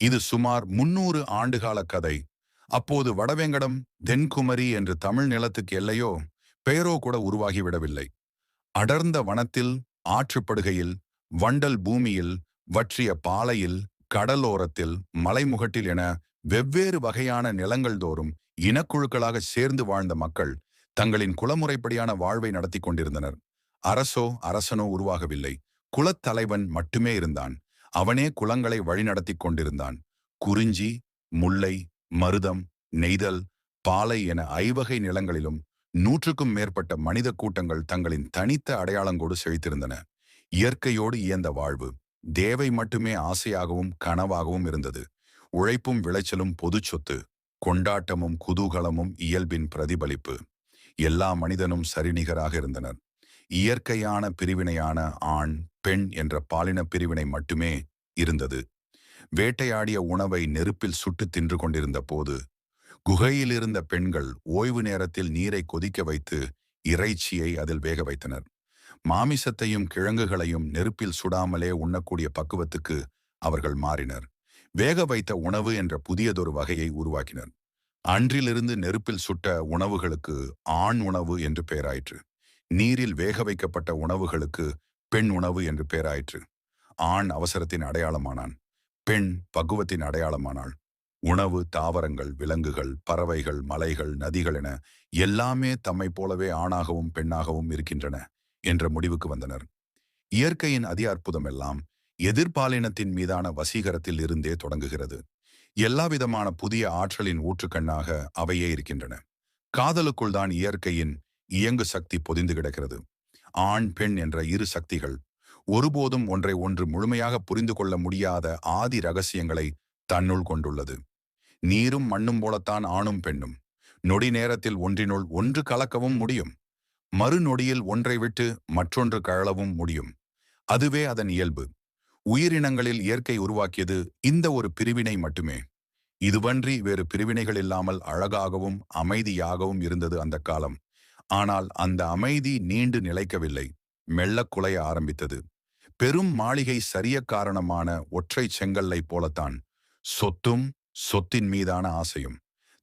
இது சுமார் முன்னூறு ஆண்டுகால கதை. அப்போது வடவேங்கடம் தென்குமரி என்று தமிழ் நிலத்துக்கு எல்லையோ பெயரோ கூட உருவாகிவிடவில்லை அடர்ந்த வனத்தில் ஆற்றுப்படுகையில் வண்டல் பூமியில் வற்றிய பாலையில் கடலோரத்தில் மலைமுகட்டில் என வெவ்வேறு வகையான நிலங்கள் தோறும் இனக்குழுக்களாக சேர்ந்து வாழ்ந்த மக்கள் தங்களின் குலமுறைப்படியான வாழ்வை நடத்தி கொண்டிருந்தனர். அரசோ அரசனோ உருவாகவில்லை. குலத்தலைவன் மட்டுமே இருந்தான். அவனே குளங்களை வழிநடத்தி கொண்டிருந்தான். குறிஞ்சி முல்லை மருதம் நெய்தல் பாலை என ஐவகை நிலங்களிலும் நூற்றுக்கும் மேற்பட்ட மனித கூட்டங்கள் தங்களின் தனித்த அடையாளங்கோடு செழித்திருந்தன. இயற்கையோடு இயந்த வாழ்வு தேவை மட்டுமே ஆசையாகவும் கனவாகவும் இருந்தது. உழைப்பும் விளைச்சலும் பொது சொத்து கொண்டாட்டமும் குதூகலமும் இயல்பின் பிரதிபலிப்பு. எல்லா மனிதனும் சரிநிகராக இருந்தனர். இயற்கையான பிரிவினையான ஆண் பெண் என்ற பாலின பிரிவினை மட்டுமே இருந்தது. வேட்டையாடிய உணவை நெருப்பில் சுட்டு தின்று கொண்டிருந்த போது குகையில் இருந்த பெண்கள் ஓய்வு நேரத்தில் நீரை கொதிக்க வைத்து இறைச்சியை அதில் வேக வைத்தனர். மாமிசத்தையும் கிழங்குகளையும் நெருப்பில் சுடாமலே உண்ணக்கூடிய பக்குவத்துக்கு அவர்கள் மாறினர். வேக வைத்த உணவு என்ற புதியதொரு வகையை உருவாக்கினர். அன்றிலிருந்து நெருப்பில் சுட்ட உணவுகளுக்கு ஆண் உணவு என்று பெயராயிற்று. நீரில் வேக வைக்கப்பட்ட உணவுகளுக்கு பெண் உணவு என்று பெயராயிற்று ஆண் அவசரத்தின் அடையாளமானான் பெண் பக்குவத்தின் அடையாளமானாள். உணவு தாவரங்கள் விலங்குகள் பறவைகள் மலைகள் நதிகள் என எல்லாமே தம்மை போலவே ஆணாகவும் பெண்ணாகவும் இருக்கின்றன என்ற முடிவுக்கு வந்தனர். இயற்கையின் அதி அற்புதம் எல்லாம் எதிர்பாலினத்தின் மீதான வசீகரத்தில் இருந்தே தொடங்குகிறது. எல்லாவிதமான புதிய ஆற்றலின் ஊற்றுக்கண்ணாக அவையே இருக்கின்றன. காதலுக்குள் தான் இயற்கையின் இயங்கு சக்தி பொதிந்து கிடக்கிறது. ஆண் பெண் என்ற இரு சக்திகள் ஒருபோதும் ஒன்றை ஒன்று முழுமையாக புரிந்து கொள்ள முடியாத ஆதி ரகசியங்களை தன்னுள் கொண்டுள்ளது. நீரும் மண்ணும் போலத்தான் ஆணும் பெண்ணும். நொடி நேரத்தில் ஒன்றினுள் ஒன்று கலக்கவும் முடியும். மறுநொடியில் ஒன்றை விட்டு மற்றொன்று கழலவும் முடியும். அதுவே அதன் இயல்பு. உயிரினங்களில் இயற்கை உருவாக்கியது இந்த ஒரு பிரிவினை மட்டுமே. இதுவன்றி வேறு பிரிவினைகள் இல்லாமல் அழகாகவும் அமைதியாகவும் இருந்தது அந்த காலம். ஆனால் அந்த அமைதி நீண்டு நிலைக்கவில்லை. மெல்ல குலைய ஆரம்பித்தது. பெரும் மாளிகை சரிய காரணமான ஒற்றை செங்கல்லை போலத்தான். சொத்தும் சொத்தின் மீதான ஆசையும்.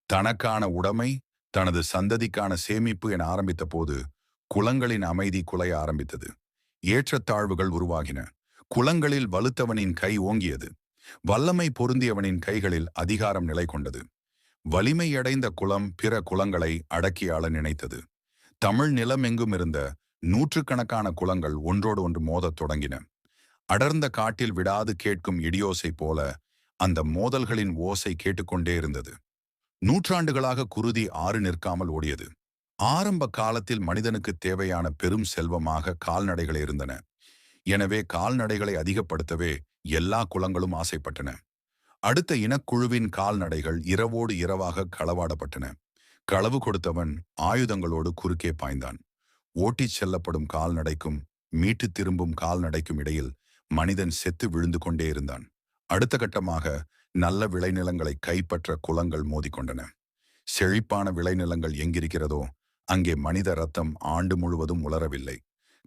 தனக்கான உடைமை தனது சந்ததிக்கான சேமிப்பு என ஆரம்பித்த போது குளங்களின் அமைதி குலைய ஆரம்பித்தது. ஏற்றத்தாழ்வுகள் உருவாகின. குளங்களில் வலுத்தவனின் கை ஓங்கியது. வல்லமை பொருந்தியவனின் கைகளில் அதிகாரம் நிலை கொண்டது வலிமையடைந்த குளம் பிற குளங்களை அடக்கியாள நினைத்தது. தமிழ் நிலம் எங்கும் இருந்த நூற்றுக்கணக்கான குளங்கள் ஒன்றோடு ஒன்று மோதத் தொடங்கின. அடர்ந்த காட்டில் விடாது கேட்கும் இடியோசை போல அந்த மோதல்களின் ஓசை கேட்டுக்கொண்டே இருந்தது. நூற்றாண்டுகளாக குருதி ஆறு நிற்காமல் ஓடியது. ஆரம்ப காலத்தில் மனிதனுக்கு தேவையான பெரும் செல்வமாக கால்நடைகள் இருந்தன. எனவே கால்நடைகளை அதிகப்படுத்தவே எல்லா குளங்களும் ஆசைப்பட்டன. அடுத்த இனக்குழுவின் கால்நடைகள் இரவோடு இரவாக களவாடப்பட்டன. களவு கொடுத்தவன் ஆயுதங்களோடு குறுக்கே பாய்ந்தான். ஓட்டிச் செல்லப்படும் கால்நடைக்கும் மீட்டு திரும்பும் கால்நடைக்கும் இடையில் மனிதன் செத்து விழுந்து கொண்டே இருந்தான். அடுத்த கட்டமாக நல்ல விளைநிலங்களை கைப்பற்ற குளங்கள் மோதிக்கொண்டன. செழிப்பான விளைநிலங்கள் எங்கிருக்கிறதோ அங்கே மனித ரத்தம் ஆண்டு முழுவதும் உலரவில்லை.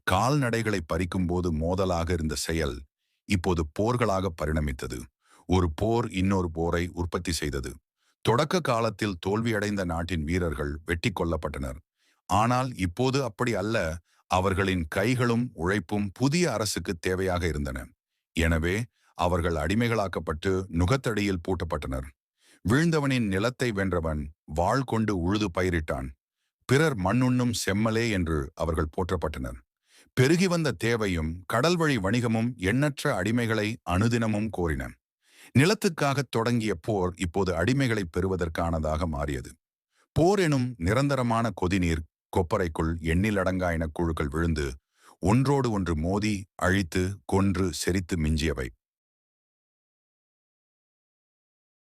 கால்நடைகளை பறிக்கும்போது மோதலாக இருந்த செயல் இப்போது போர்களாக பரிணமித்தது. ஒரு போர் இன்னொரு போரை உற்பத்தி செய்தது. தொடக்க காலத்தில் தோல்வியடைந்த நாட்டின் வீரர்கள் வெட்டி கொல்லப்பட்டனர். ஆனால் இப்போது அப்படி அல்ல. அவர்களின் கைகளும் உழைப்பும் புதிய அரசுக்கு தேவையாக இருந்தன. எனவே அவர்கள் அடிமைகளாக்கப்பட்டு நுகத்தடியில் பூட்டப்பட்டனர். வீழ்ந்தவனின் நிலத்தை வென்றவன் வாழ் கொண்டு உழுது பயிரிட்டான். பிறர் மண்ணுண்ணும் செம்மலே என்று அவர்கள் போற்றப்பட்டனர். பெருகி வந்த தேவையும் கடல்வழி வணிகமும் எண்ணற்ற அடிமைகளை அனுதினமும் கோரின. நிலத்துக்காக தொடங்கிய போர் இப்போது அடிமைகளை பெறுவதற்கானதாக மாறியது. போர் எனும் நிரந்தரமான கொதிநீர் கொப்பரைக்குள் எண்ணிலடங்காயின குழுக்கள் விழுந்து ஒன்றோடு ஒன்று மோதி அழித்து கொன்று செரித்து மிஞ்சியவை.